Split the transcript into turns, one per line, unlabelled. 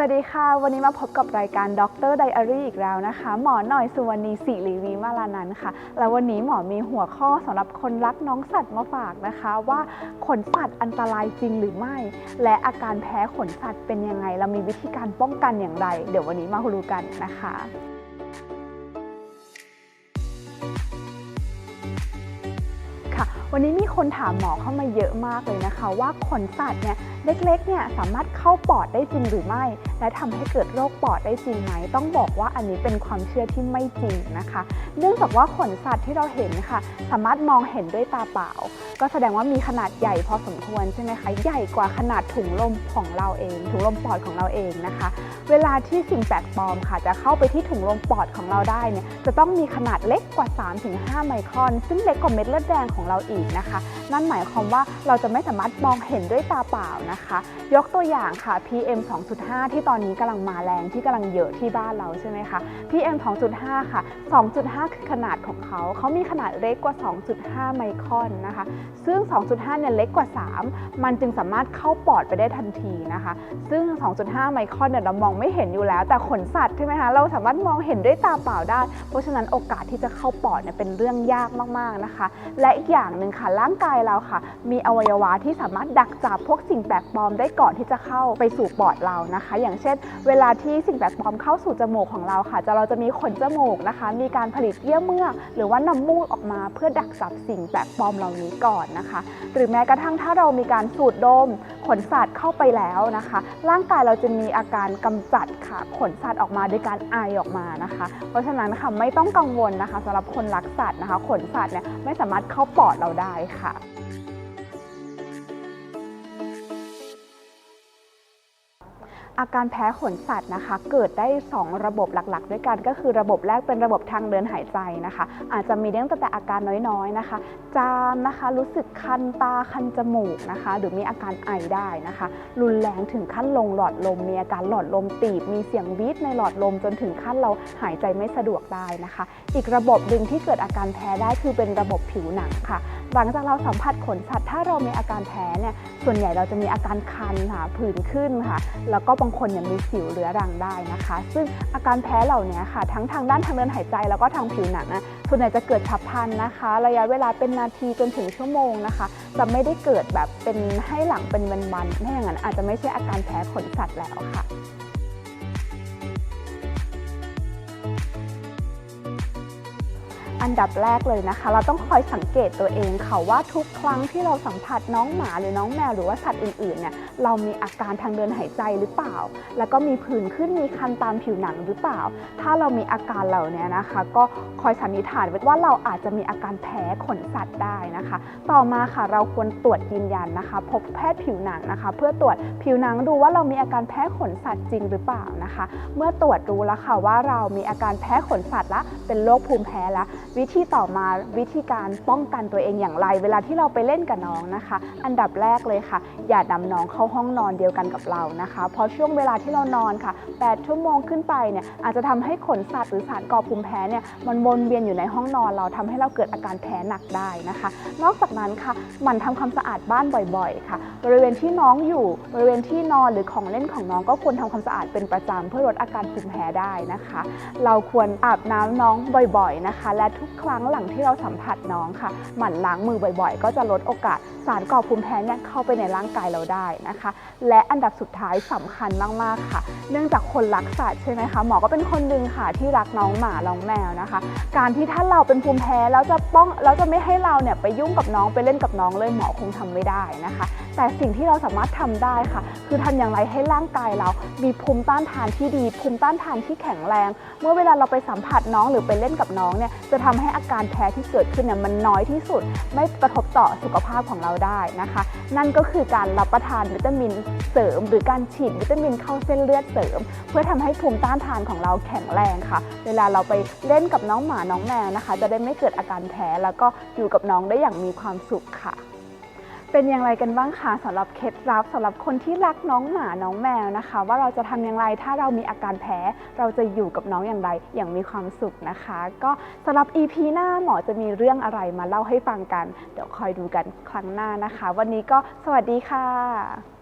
วัสดีค่ะ วันนี้มาพบกับรายการด็อกเตอร์ไดอารี่อีกแล้วนะคะ หมอหน่อยสุวรรณีศิริวีมาลานันค่ะ แล้ววันนี้หมอมีหัวข้อสำหรับคนรักน้องสัตว์มาฝากนะคะ ว่าขนสัตว์อันตรายจริงหรือไม่ และอาการแพ้ขนสัตว์เป็นยังไง เรามีวิธีการป้องกันอย่างไร เดี๋ยววันนี้มารู้กันนะคะค่ะ วันนี้มีคนถามหมอเข้ามาเยอะมากเลยนะคะ ว่าขนสัตว์เนี่ย เล็กๆเนี่ยสามารถเข้าปอดได้จริงหรือไม่และทำให้เกิดโรคปอดได้จริงไหมต้องบอกว่าอันนี้เป็นความเชื่อที่ไม่จริงนะคะ เนื่องจากว่าขนสัตว์ที่เราเห็นค่ะ สามารถมองเห็นด้วยตาเปล่า ก็แสดงว่ามีขนาดใหญ่พอสมควรใช่ไหมคะใหญ่กว่าขนาดถุงลมของเราเอง ถุงลมปอดของเราเองนะคะ เวลาที่สิ่งแปลกปลอมค่ะ จะเข้าไปที่ถุงลมปอดของเราได้เนี่ยจะต้องมีขนาดเล็กกว่า 3-5 ไมครอน ซึ่งเล็กกว่าเม็ดเลือดแดงของเราอีกนะคะ นั่นหมายความว่าเราจะไม่สามารถมองเห็นด้วยตาเปล่านะคะ ยกตัวอย่างค่ะ PM 2.5 ที่ตอนนี้กำลังมาแรงที่กำลังเยอะที่บ้านเราใช่ไหมคะ PM 2.5 ค่ะ 2.5 คือขนาดของเขา เขามีขนาดเล็กกว่า 2.5 ไมครอนนะคะ ซึ่ง 2.5 เนี่ยเล็กกว่า 3 มันจึงสามารถเข้าปอดไปได้ทันทีนะคะ ซึ่ง 2.5 ไมครอนเนี่ยเรามองไม่เห็นอยู่แล้ว แต่ขนสัตว์ใช่ไหมคะ เราสามารถมองเห็นด้วยตาเปล่าได้ เพราะฉะนั้นโอกาสที่จะเข้าปอดเนี่ยเป็นเรื่องยากมากๆนะคะ และอีกอย่างหนึ่งค่ะร่างกายเราค่ะ มีอวัยวะที่สามารถดักจับพวกสิ่งแปลกปลอมได้ก่อนที่จะเข้าไปสู่ปอดเรานะคะ อย่างเช่น เวลาที่สิ่งแปลกปลอมเข้าสู่จมูกของเราค่ะ จะเราจะมีขนจมูกนะคะ มีการผลิตเยื่อเมือกหรือว่าน้ำมูกออกมา เพื่อดักจับสิ่งแปลกปลอมเหล่านี้ก่อนนะคะ หรือแม้กระทั่งถ้าเรามีการสูดดมขนสัตว์เข้าไปแล้วนะคะ ร่างกายเราจะมีอาการกำจัดค่ะขนสัตว์ออกมาโดยการไอออกมานะคะ เพราะฉะนั้นค่ะไม่ต้องกังวลนะคะสำหรับคนรักสัตว์นะคะ ขนสัตว์เนี่ยไม่สามารถเข้าปอดเราได้ค่ะ อาการแพ้ขนสัตว์นะคะ เกิดได้ 2 ระบบหลักๆ ด้วยกัน ก็คือระบบแรกเป็นระบบทางเดินหายใจนะคะ อาจจะมีเรื่องตั้งแต่อาการน้อยๆนะคะ จามนะคะ รู้สึกคันตาคันจมูกนะคะ หรือมีอาการไอได้นะคะ รุนแรงถึงขั้นลงหลอดลม มีอาการหลอดลมตีบ มีเสียงวีดในหลอดลมจนถึงขั้นเราหายใจไม่สะดวกได้นะคะ อีกระบบหนึ่งที่เกิดอาการแพ้ได้คือเป็นระบบผิวหนังค่ะ หลังจากเราสัมผัสขนสัตว์ถ้าเรามีอาการแพ้เนี่ยส่วนใหญ่เราจะมีอาการคันค่ะผื่นขึ้นค่ะ แล้วก็บางคนเนี่ยมีสิวเรื้อรังได้นะคะ ซึ่งอาการแพ้เหล่านี้ค่ะ ทั้งทางด้านทางเดินหายใจแล้วก็ทางผิวหนังอะส่วนใหญ่จะเกิดฉับพลันนะคะ ระยะเวลาเป็นนาทีจนถึงชั่วโมงนะคะ จะไม่ได้เกิดแบบเป็นให้หลังเป็นวันๆถ้าอย่างนั้นอาจจะไม่ใช่อาการแพ้ขนสัตว์แล้วค่ะ อันดับแรกเลยนะคะ เราต้องคอยสังเกตตัวเองค่ะว่าทุกครั้งที่เราสัมผัสน้องหมาหรือน้องแมวหรือว่าสัตว์อื่นๆเนี่ยเรามีอาการทางเดินหายใจหรือเปล่า แล้วก็มีผื่นขึ้นมีคันตามผิวหนังหรือเปล่า ถ้าเรามีอาการเหล่านี้นะคะ ก็คอยสันนิษฐานว้ว่าเราอาจจะมีอาการแพ้ขนสัตว์ได้นะคะ ต่อมาค่ะเราควรตรวจยืนยันนะคะ พบแพทย์ผิวหนังนะคะ เพื่อตรวจผิวหนังดูว่าเรามีอาการแพ้ขนสัตว์จริงหรือเปล่านะคะ เมื่อตรวจรู้แล้วค่ะว่าเรามีอาการแพ้ขนสัตว์ละเป็นโรคภูมิแพ้ละวิธีต่อมาวิธีการป้องกันตัวเองอย่างไร เวลาที่เราไปเล่นกับน้องนะคะ อันดับแรกเลยค่ะ อย่านำน้องเข้าห้องนอนเดียวกันกับเรานะคะ เพราะช่วงเวลาที่เรานอนค่ะ 8 ชั่วโมงขึ้นไปเนี่ยอาจจะทำให้ขนสัตว์หรือสารก่อภูมิแพ้เนี่ยมันวนเวียนอยู่ในห้องนอนเราทำให้เราเกิดอาการแพ้หนักได้นะคะ นอกจากนั้นค่ะหมันทำความสะอาดบ้านบ่อยๆ ค่ะ บริเวณที่น้องอยู่บริเวณที่นอนหรือของเล่นของน้องก็ควรทำความสะอาดเป็นประจำเพื่อลดอาการภูมิแพ้ได้นะคะ เราควรอาบน้ำน้องบ่อยๆนะคะ และทุกครั้งหลังที่เราสัมผัสน้องค่ะ หมั่นล้างมือบ่อยๆ ก็จะลดโอกาสสารก่อภูมิแพ้เนี่ยเข้าไปในร่างกายเราได้นะคะ และอันดับสุดท้ายสำคัญมากๆค่ะ เนื่องจากคนรักสัตว์ใช่ไหมคะหมอก็เป็นคนหนึ่งค่ะที่รักน้องหมาน้องแมวนะคะ การที่ถ้าเราเป็นภูมิแพ้แล้วจะป้องแล้วจะไม่ให้เราเนี่ยไปยุ่งกับน้องไปเล่นกับน้องเลยหมอคงทำไม่ได้นะคะ แต่สิ่งที่เราสามารถทำได้ค่ะ คือทำอย่างไรให้ร่างกายเรา มีภูมิต้านทานที่ดี ภูมิต้านทานที่แข็งแรง เมื่อเวลาเราไปสัมผัสน้องหรือไปเล่นกับน้องเนี่ยจะทำให้อาการแพ้ที่เกิดขึ้นเนี่ยมันน้อยที่สุด ไม่กระทบต่อสุขภาพของเราได้นะคะ นั่นก็คือการรับประทานวิตามินเสริม หรือการฉีดวิตามินเข้าเส้นเลือดเสริม เพื่อทำให้ภูมิต้านทานของเราแข็งแรงค่ะ เวลาเราไปเล่นกับน้องหมาน้องแมวนะคะ จะได้ไม่เกิดอาการแพ้แล้วก็อยู่กับน้องได้อย่างมีความสุขค่ะ เป็นอย่างไรกันบ้างคะสำหรับเคล็ดลับสำหรับคนที่รักน้องหมาน้องแมวนะคะ ว่าเราจะทำอย่างไรถ้าเรามีอาการแพ้เราจะอยู่กับน้องอย่างไรอย่างมีความสุขนะคะ ก็สำหรับ EP หน้าหมอจะมีเรื่องอะไรมาเล่าให้ฟังกัน เดี๋ยวคอยดูกันครั้งหน้านะคะ วันนี้ก็สวัสดีค่ะ